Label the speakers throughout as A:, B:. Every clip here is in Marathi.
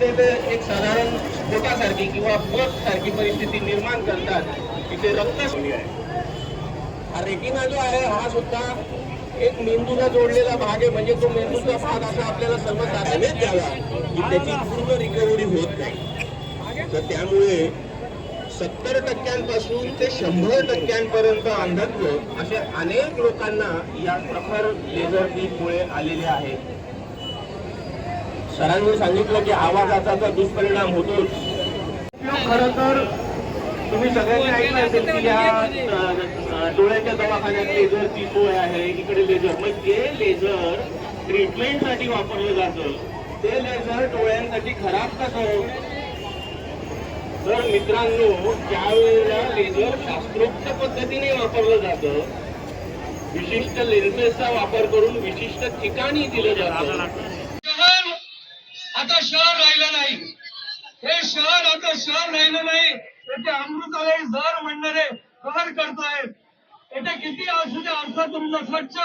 A: तिथे ते एक साधारण स्फोटासारखी किंवा बस सारखी परिस्थिती निर्माण करतात. तिथे रक्त आहे हा रेटिना जो आहे हा सुद्धा एक मेंदूला जोडलेला भाग आहे. म्हणजे तो मेंदूचा भाग असा आपल्याला सर्वसाधारणच झाला की त्याची पूर्ण रिकव्हरी होत नाही. तर त्यामुळे सत्तर टक्क्यांपासून ते शंभर टक्क्यांपर्यंत अंधत्व असे अनेक लोकांना या प्रखर लेझर बीमुळे आलेले आहेत सरांनी सांगितलं की आवाजाचा तर दुष्परिणाम होतोच. खर तर तुम्ही सगळ्यांनी ऐकलं असेल की या डोळ्याच्या दवाखान्यात लेझरची सोय आहे इकडे लेझर. मग जे लेझर ट्रीटमेंटसाठी वापरलं जातं ते लेझर डोळ्यांसाठी खराब कसं तर मित्रांनो त्यावेळेला लेझर शास्त्रोक्त पद्धतीने वापरलं जातं विशिष्ट लेन्सेसचा वापर करून विशिष्ट ठिकाणी दिलं जातं.
B: आता शहर राहिलं नाही. हे शहर आता शहर राहिलं नाही. येथे अमृतालय झर म्हणणारे कहर करतायत येथे किती असू द्या अर्थ तुमचा स्वच्छ?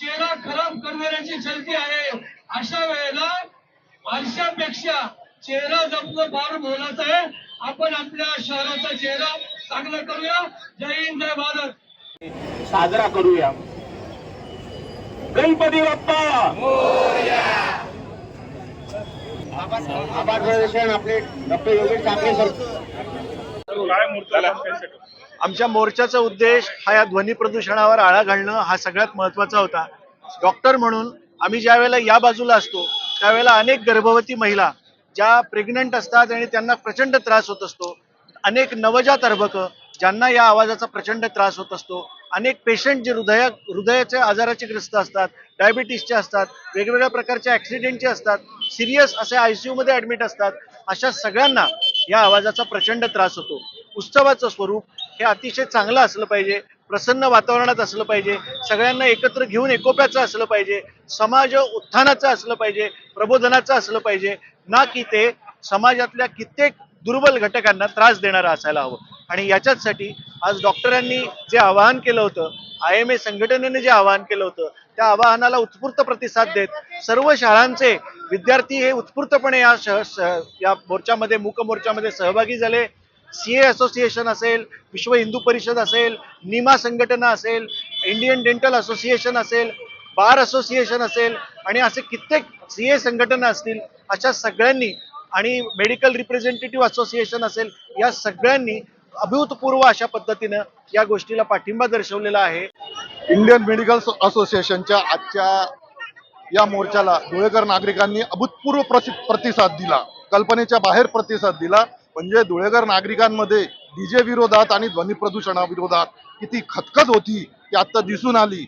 B: चेहरा खराब करणाऱ्याची चलती आहे. अशा वेळेला आरशापेक्षा चेहरा जपणं फार मोलाचं आहे. आपण आपल्या शहराचा चेहरा चांगला करूया. जय हिंद जय भारत.
A: साजरा करूया. गणपती बाप्पा!
C: आमच्या मोर्चाचा उद्देश हा या ध्वनी प्रदूषणावर आळा घालणं हा सगळ्यात महत्त्वाचा होता. डॉक्टर म्हणून आम्ही ज्या वेळेला या बाजूला असतो त्यावेळेला अनेक गर्भवती महिला ज्या प्रेग्नंट असतात आणि त्यांना प्रचंड त्रास होत असतो अनेक नवजात अर्भक ज्यांना या आवाजाचा प्रचंड त्रास होत असतो अनेक पेशंट जे हृदय हृदयाच्या आजाराचे ग्रस्त असतात डायबिटीसचे असतात वेगवेगळ्या प्रकारच्या ऍक्सिडेंटचे असतात सिरियस असे आय सी यूमध्ये ॲडमिट असतात अशा सगळ्यांना या आवाजाचा प्रचंड त्रास होतो. उत्सवाचं स्वरूप हे अतिशय चांगलं असलं पाहिजे प्रसन्न वातावरणात असलं पाहिजे सगळ्यांना एकत्र घेऊन एकोप्याचं असलं पाहिजे समाज उत्थानाचं असलं पाहिजे प्रबोधनाचं असलं पाहिजे ना की ते समाजातल्या कित्येक दुर्बल घटकांना त्रास देणारं असायला हवं. आणि याच्याचसाठी आज डॉक्टरांनी जे आवाहन केलं होतं आय एम ए संघटनेने जे आवाहन केलं होतं त्या आवाहनाला उत्स्फूर्त प्रतिसाद देत सर्व शाळांचे विद्यार्थी हे उत्स्फूर्तपणे या शह या मोर्चामध्ये मूक मोर्चामध्ये सहभागी झाले. सी ए असोसिएशन असेल विश्व हिंदू परिषद असेल निमा संघटना असेल इंडियन डेंटल असोसिएशन असेल बार असोसिएशन असेल आणि असे कित्येक सी ए संघटना असतील अशा सगळ्यांनी आणि मेडिकल रिप्रेझेंटेटिव्ह असोसिएशन असेल या सगळ्यांनी अभूतपूर्व अशा पद्धतीनं या गोष्टीला पाठिंबा दर्शवलेला आहे.
D: इंडियन मेडिकल असोसिएशनच्या आजच्या या मोर्चाला धुळेकर नागरिकांनी अभूतपूर्व प्रतिसाद दिला. कल्पनेच्या बाहेर प्रतिसाद दिला. म्हणजे धुळेकर नागरिकांमध्ये डीजे विरोधात आणि ध्वनी प्रदूषणाविरोधात किती खतखत होती ती आता दिसून आली.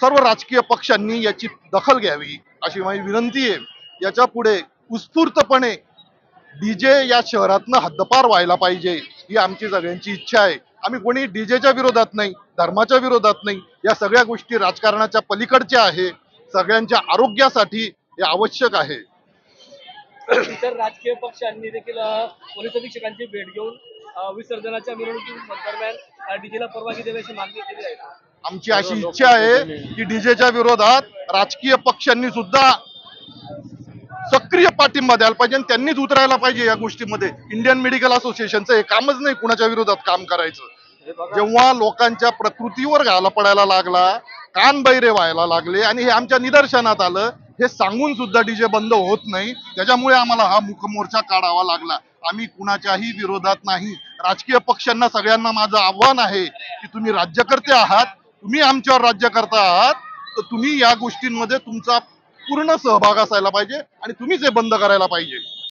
D: सर्व राजकीय पक्षांनी याची दखल घ्यावी अशी माझी विनंती आहे. याच्यापुढे उत्स्फूर्तपणे डीजे या शहरातनं हद्दपार व्हायला पाहिजे ही आमची सगळ्यांची इच्छा आहे. आम्ही कोणी डीजेच्या विरोधात नाही धर्माच्या विरोधात नाही या सगळ्या गोष्टी राजकारणाच्या पलीकडच्या आहे. सगळ्यांच्या आरोग्यासाठी हे आवश्यक आहे.
E: इतर राजकीय पक्षांनी देखील पोलीस अधीक्षकांची भेट घेऊन विसर्जनाच्या मिरवणुकी दरम्यान डीजेला परवानगी देण्याची मागणी केली आहे.
D: आमची अशी इच्छा आहे की डीजेच्या विरोधात राजकीय पक्षांनी सुद्धा सक्रिय पाठिंबा द्यायला पाहिजे आणि त्यांनीच उतरायला पाहिजे या गोष्टीमध्ये. इंडियन मेडिकल असोसिएशनचं हे कामच नाही कुणाच्या विरोधात काम करायचं. जेव्हा लोकांच्या प्रकृतीवर घाला पडायला लागला कान बैरे व्हायला लागले आणि हे आमच्या निदर्शनात आलं हे सांगून सुद्धा डीजे बंद होत नाही. त्याच्यामुळे आम्हाला हा मुखमोर्चा काढावा लागला. आम्ही कुणाच्याही विरोधात नाही. राजकीय पक्षांना सगळ्यांना माझं आव्हान आहे की तुम्ही राज्यकर्ते आहात तुम्ही आमच्यावर राज्यकर्ता आहात तर तुम्ही या गोष्टींमध्ये तुमचा पूर्ण सहभाग असायला पाहिजे आणि तुम्हीच हे बंद करायला पाहिजे.